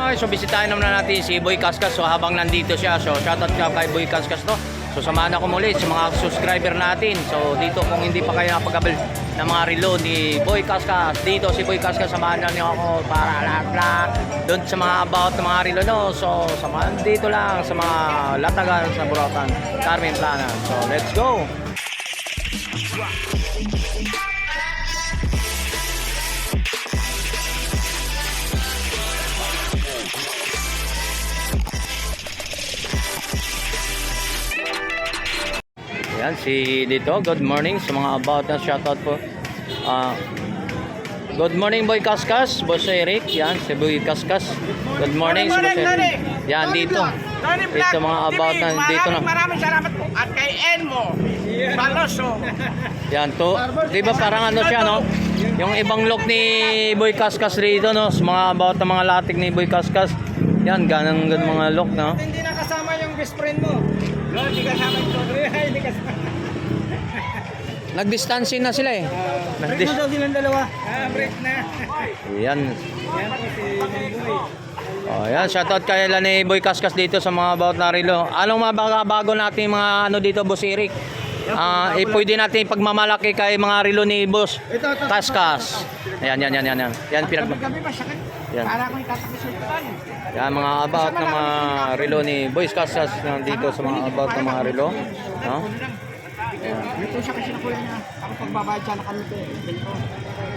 mga so bisitahin naman natin si Boy Kaskas. So habang nandito siya so shoutout ka kay Boy Kaskas to. So samahan ako muli sa mga subscriber natin. So dito kung hindi pa kayo napag ng mga relo ni Boy Kaskas dito si Boy Kaskas samahan na niyo ako para lahat lahat doon sa mga about ng mga relo no? So samahan dito lang sa mga latagan sa Burautan Carmen Plana so let's go Yan, si dito. Good morning sa mga about na shoutout po. Ah, good morning, Boy Kaskas. Boss Eric. Yan, si Boy Kaskas. Good morning, si Boss Eric. Yan, dito. Dito mga about na dito na. Maraming salamat po. At kay Elmo. Baloso. Yan, to. Di ba parang ano siya, no? Yung ibang look ni Boy Kaskas rito, no? Sa mga about na mga latik ni Boy Kaskas. Yan, ganang ganang mga look, no? Hindi na kasama yung best friend mo. No, hindi kasama ito. Hindi kasama. Nagdistansing na sila eh. Break na daw silang dalawa. Ah, break na. Yan. Yan po si Munggoy. Oh, yan, shoutout kay ni Boy Kaskas dito sa mga about na relo. Anong mga bago- bago natin mga ano dito, Boss Eric? Ah, eh, pwede natin pagmamalaki kay mga relo ni Boss Ito, ito. Kaskas. Ayan, yan, yan, yan, yan. Yan, pinag... Gabi pa siya. Yan. Para akong itatakisutan. Yan, mga about ng mga relo ni Boy Kaskas nandito sa mga about ng mga relo. No? Dito siya kasi nakuha niya. Ako pagbabayad siya na kami. Dito.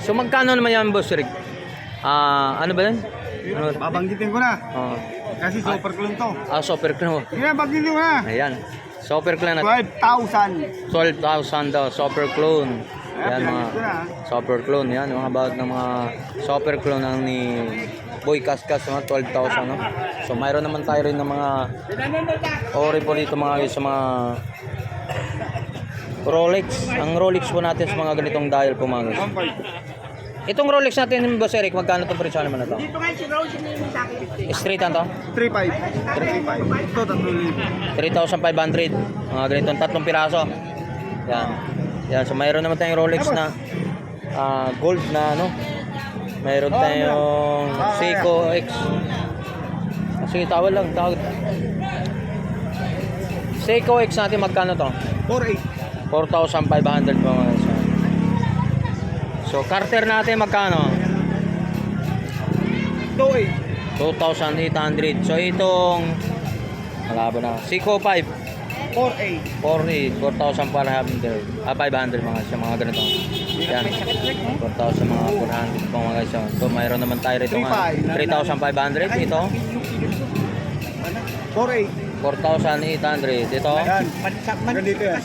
So, magkano naman yan, Boss Eric? Ah, ano ba yan? Ano? Babanggitin ko na. Oh, Kasi super clone to. ah, super clone. Hindi na, banggitin ko na. Ayan. Super clone at 12,000. 12,000 daw, super clone. Yan mga super clone, yan mga about ng mga super clone ng ni Boy Kaskas, mga 12,000 no. So mayroon naman tayo rin ng mga ori po dito mga sa mga Rolex. Ang Rolex po natin sa mga ganitong dial po mga guys. Itong Rolex natin, Boss Eric, magkano itong presyo naman na to? Dito nga si Rose yung sa akin. Straight ano to? 3,500. 3,500. Ito, 3,000. 3,500. Mga ganitong tatlong piraso. Yan. Yan. So mayroon naman tayong Rolex na ah, gold na ano. Mayroon tayong Seiko X. Ah, Sige, tawag lang. Tawag. Seiko X natin magkano to? 4,800. 4,500 po mga guys. So Carter natin magkano? 2,800. 2,800. So itong Malabo na. Seiko 5. 4,800. 48, 4,400. Ah, 500 mga sa mga ganito. Yan. 4,000 mga 400 po mga guys. So, mayroon naman tayo rito nga. 3,500. Ito, 4,800. 4,800. Ito, Yan. Hanggang dito yan.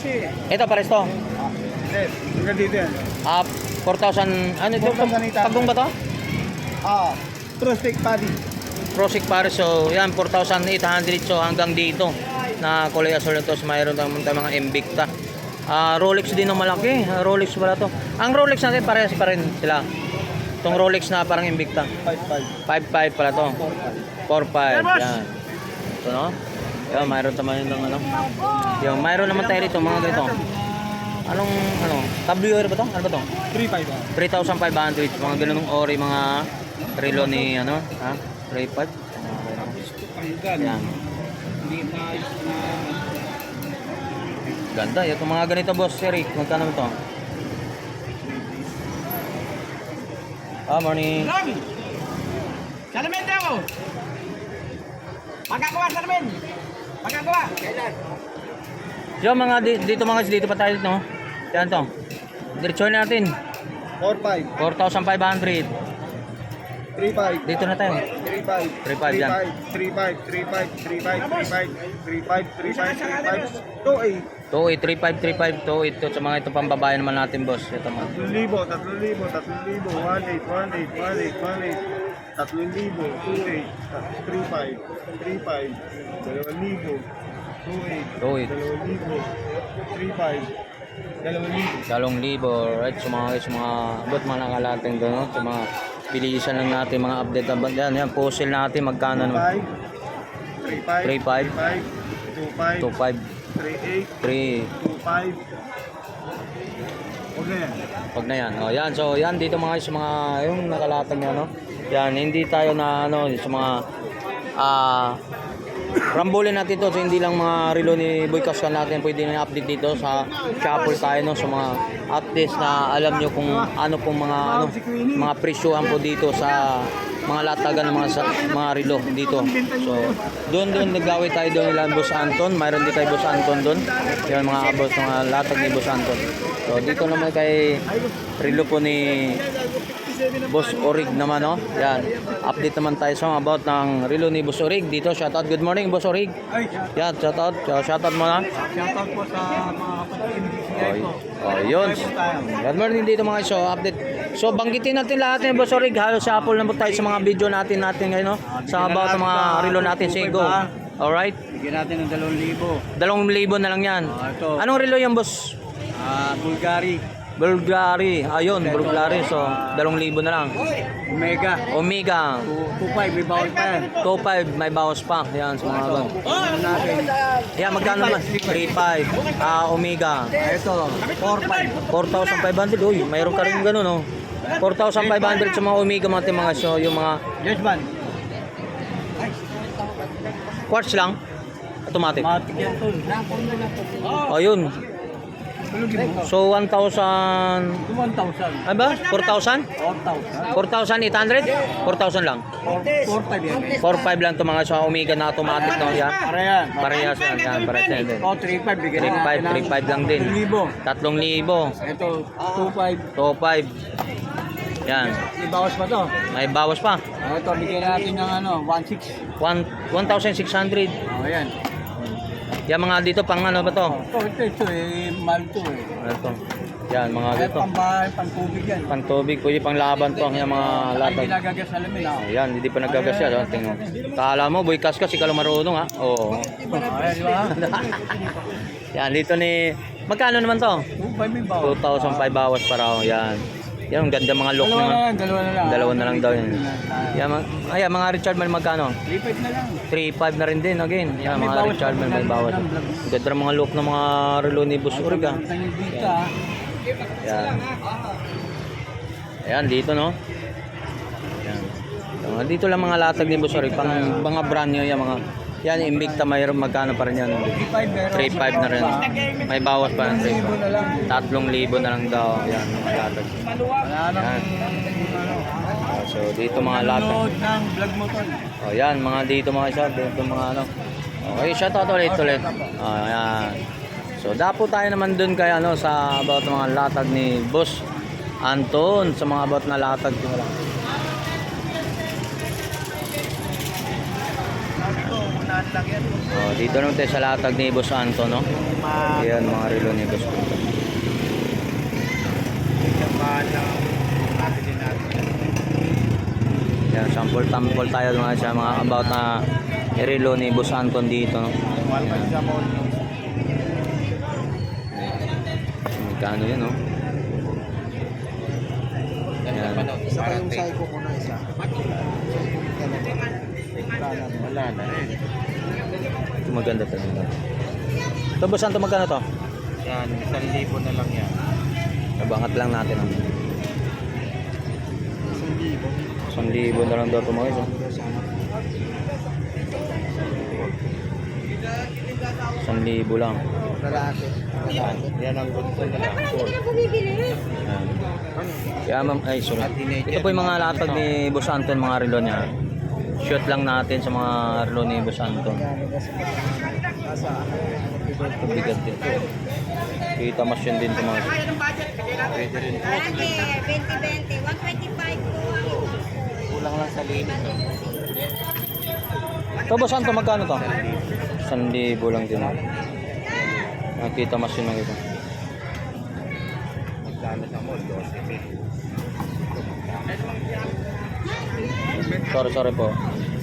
Ito pares to. Eh, hanggang dito yan. Ah, 4,000, ano ito? 4,800. Pagong ba to? Ah, true stick paddy. Prosik pares. So, yan, 4,800. So, hanggang dito na kulay asul ito. So, mayroon naman tayo mga Invicta. Ah, Rolex din ng malaki. Ah, Rolex pala to. Ang Rolex natin parehas pa rin sila. Itong Rolex na parang Invicta. 5,500. 5.5 pala to. 4.5. Yan. Ito no? Yan, mayroon naman yung ano. Yung mayroon naman tayo rito mga ganito. Anong ano? WR ba to? Ano ba to? 3,500. 3,500. Mga ganunong ori mga relo ni ano, ha? 3.5. Yan. Ganda. Ito mga ganito boss, Eric. Magkano ito? Ah, morning. Long! Salamin daw! Magkagawa, salamin! Magkagawa! Kailan? Yo, mga di- dito mga dito pa tayo no. Yan to. Diretsuhin natin. 4,500. 4,500. 3,500. Dito na tayo. 3,500. 3,500 yan. 3,500. 3,500. 3,500. 3,500. 3,500. 3,500. 3,500. 2,800. 2, 8, 35, 35, 2, ito sa mga ito pambabae naman natin boss. Ito mga. 3,000, 3,000, 3,000, 1,800, 1,800, 1,800, 3,000, 2,800, 3,500, 3,500, 2,800, 2,800. 2,000, 3,500, 2,000, 2,000. Dalong libo, right? Sa mga, sa mga, ba't mga nakalating doon, no? Sa mga, bilisan lang natin mga update. Yan, yan, puzzle natin, magkano naman? 3,500, 3,500, 2,500, 2,500, 3,800, 3, 2,500. Huwag na yan. Pag na yan. O yan, so yan dito mga sa mga yung nakalatag niya no. Yan, hindi tayo na ano sa mga ah rambulin natin to so hindi lang mga relo ni Boy Casca natin pwede na update dito sa Shopper tayo no sa mga updates na alam nyo kung ano pong mga ano mga presyohan po dito sa mga latagan ng mga sa, mga relo dito. So, doon doon naggawi tayo doon nila Boss Anton. Mayroon din tayo Boss Anton doon. Yan mga boss mga latag ni Boss Anton. So, dito naman kay relo po ni Boss Orig naman, no? Yan. Update naman tayo sa about ng relo ni Boss Orig. Dito, shoutout. Good morning, Boss Orig. Yan, shoutout. Shoutout mo na. shoutout po sa mga kapatid po. Oh, yun. Good morning dito mga iso. Update. So, banggitin natin lahat ng Boss Orig. Halos sa Apple na po tayo sa mga video natin natin ngayon, no? Sa about ng mga relo natin. Sige, go. Alright. Bigyan natin ng 2,000. Dalawang libo na lang yan. Ah. Anong relo yan, Boss? Ah, Bulgari. Bulgari. Ayun, Bulgari. So, dalawang libo na lang. Omega. Omega. 2.5, may bawal pa yan. 2.5, may bawas pa. Yan, sa mga gan. Ano natin? Yan, magkano naman? 3.5. Ah, Omega. Ah, ito, 4.5. 4,500. Uy, mayroon ka rin ganun, no? 4,500 sa mga Omega mga mga show, yung mga Yes, man. quartz lang. Automatic. Matik yan to. Ayun. So, 1,000... 1,000. Ano ba? 4,000? 4,000. 4,800? 4,000 lang. 4.5 yan. 4,500 lang ito mga sa Omega na automatic, no? Yan. Para yan. Parehas yan. Yan, parehas yan. O, 3.5. Bigyan na 3,500, 3,500 lang din. 3,000. 1,000. Ito, 2.5. 2,500. Yan. May bawas pa to. May bawas pa. Ah, ito, bigyan natin ng ano, 1.6. 1 1,600. O, yan. Yan mga dito pang ano ba to? Ito, ito, ito, eh, mahal to eh. Ano to? Yan mga Ay, dito. pambahay, pangtubig yan. Pantubig, pwede pang laban to. Yan mga Ay, latag. ginagagas alamin ako. Ayan, hindi pa nagagasya. So, tingnan. Kala mo, boy kaskas, ikaw lang marunong ha? Oo. Ay, di ba? Yan, dito ni... Magkano naman to? 2.5 may bawas. 2,005 bawas para. Yan. Yan, ang ganda mga look Dalawa na naman. lang, dalawa na lang. Dalawa na lang daw yan. Yan, mga, ayan, mga Richard man magkano? 3.5 na lang. 3.5 na rin din again. Yan, mga Richard man may ng- bawas. ng vlog. Ganda mga look ng mga relo ni Boss Urig ah. Ang. Yan. Ayan, dito no. Yan. Yan, Dito lang mga latag ni Boss Urig. Pang mga brand nyo yan mga... Yan, Invicta mayroon magkano pa rin yan. 3.5 meron. 3.5 na rin. May bawas pa ng 1,000 na lang. 3,000 na lang daw. Yan, nang Yan. Oh, so, dito mga latag. Nanonood ng vlog mo tol. Oh, yan, mga dito mga isa, dito mga ano. Okay, shout out ulit ulit. Oh, yan. So, dapo tayo naman dun kay ano sa about mga latag ni Boss Anton sa mga about na latag ko lang. Oh, dito naman tayo sa latag ni Boss Anton, no? Yan, mga relo ni Boss Anton. Yan, sample sample tayo mga sa mga about na relo ni Boss Anton dito, no? Magkano yan, no? Yan. Isa pa yung psycho ko na isa. Wala na rin. Ito maganda talaga. Ito, Boss Anton, magkano to? Yan, 1,000 na lang yan. Nabangat lang natin, no? 1,000 na lang daw ito mga isa. 1,000 lang. Lalaki. Yan, yan ang gusto nila. Yan. Kaya ma'am, ay sorry. Ito po yung mga latag ni Boss Anton, mga relo niya. Shoot lang natin sa mga relo ni Boss Anton. Ito bigat din. Kita mas yun din ito mga. Pwede rin. Lagi, 20-20. 125 po ang ito. Kulang lang sa limit. Ito Boss Anton, magkano to? 1,000 lang din. Nakita mas yun mga ito. Magkano sa mall? 12 Sorry, sorry po.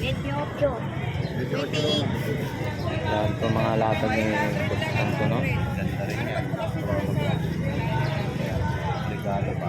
28. 28. Yan po mga latag ni Boss Anton, no? Ganda rin yan. Regalo pa.